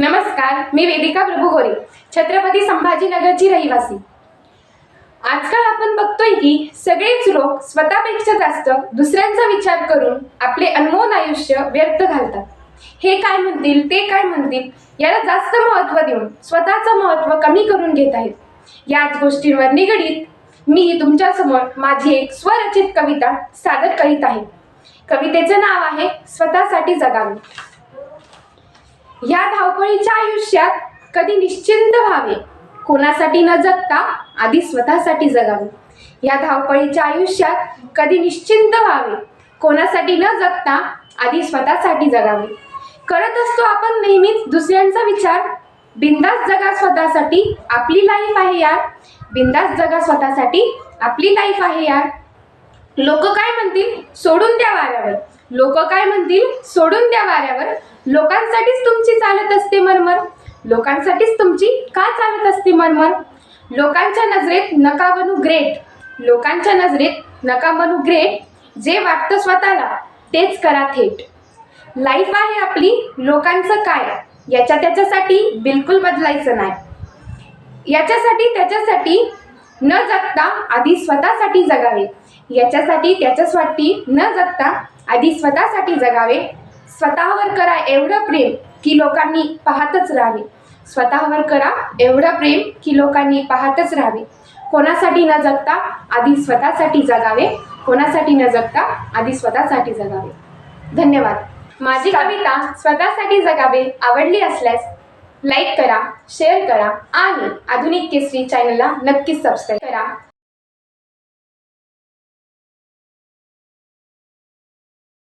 नमस्कार मी वेदिका प्रभू गोरे छत्रपती संभाजीनगरची रहिवासी. आजकाल आपण बघतोय की सगळेच लोक स्वतःपेक्षा जास्त दुसऱ्यांचा विचार करून आपले अनमोल आयुष्य व्यर्थ घालतात. हे काय म्हणतील ते काय म्हणतील याला जास्त महत्त्व देऊन स्वतःचं महत्त्व कमी करून घेत आहेत. याच गोष्टींवर निगडीत मी तुमच्यासमोर माझी एक स्वरचित कविता सादर करीत आहे. कवितेचं नाव आहे स्वतःसाठी जगावे. या धावपळीच्या आयुष्यात कधी निश्चिंत व्हावे? कोणासाठी न जगता आधी स्वतःसाठी जगावे. या धावपळीच्या आयुष्यात कधी निश्चिंत व्हावे? कोणासाठी न जगता आधी स्वतःसाठी जगावे. करत असतो आपण नेहमीच दुसऱ्यांचा विचार बिंदास जगा स्वतःसाठी आपली लाईफ आहे यार. बिंदास जगा स्वतःसाठी आपली लाईफ आहे यार. लोक काय म्हणतील? सोडून द्या वाऱ्यावर. लोक काय म्हणतील? सोडून द्या वाऱ्यावर. लोकांसाठीच तुमची चालत असते मरमर लोकांसाठीच तुमची का चालत असते मरमर लोकांच्या नजरेत नका बनू ग्रेट. लोकांच्या नजरेत नका बनू ग्रेट. जे वाटतं स्वतःला तेच करा थेट. लाईफ आहे आपली लोकांचं काय? याच्या त्याच्यासाठी बिलकुल बदलायचं नाही. याच्यासाठी त्याच्यासाठी न जगता आधी स्वतःसाठी जगावे. याच्यासाठी त्याच्यासाठी न जगता आधी स्वतःसाठी जगावे. स्वतःवर करा एवढं प्रेम की लोकांनी पाहतच राहावे. स्वतःवर करा एवढं प्रेम की लोकांनी पाहतच राहावे. कोणासाठी न जगता आधी स्वतःसाठी जगावे. कोणासाठी न जगता आधी स्वतःसाठी जगावे. धन्यवाद. माझी कविता स्वतःसाठी जगावे आवडली असल्यास लाईक करा शेअर करा आणि आधुनिक केसरी चॅनलला नक्कीच सबस्क्राईब करा.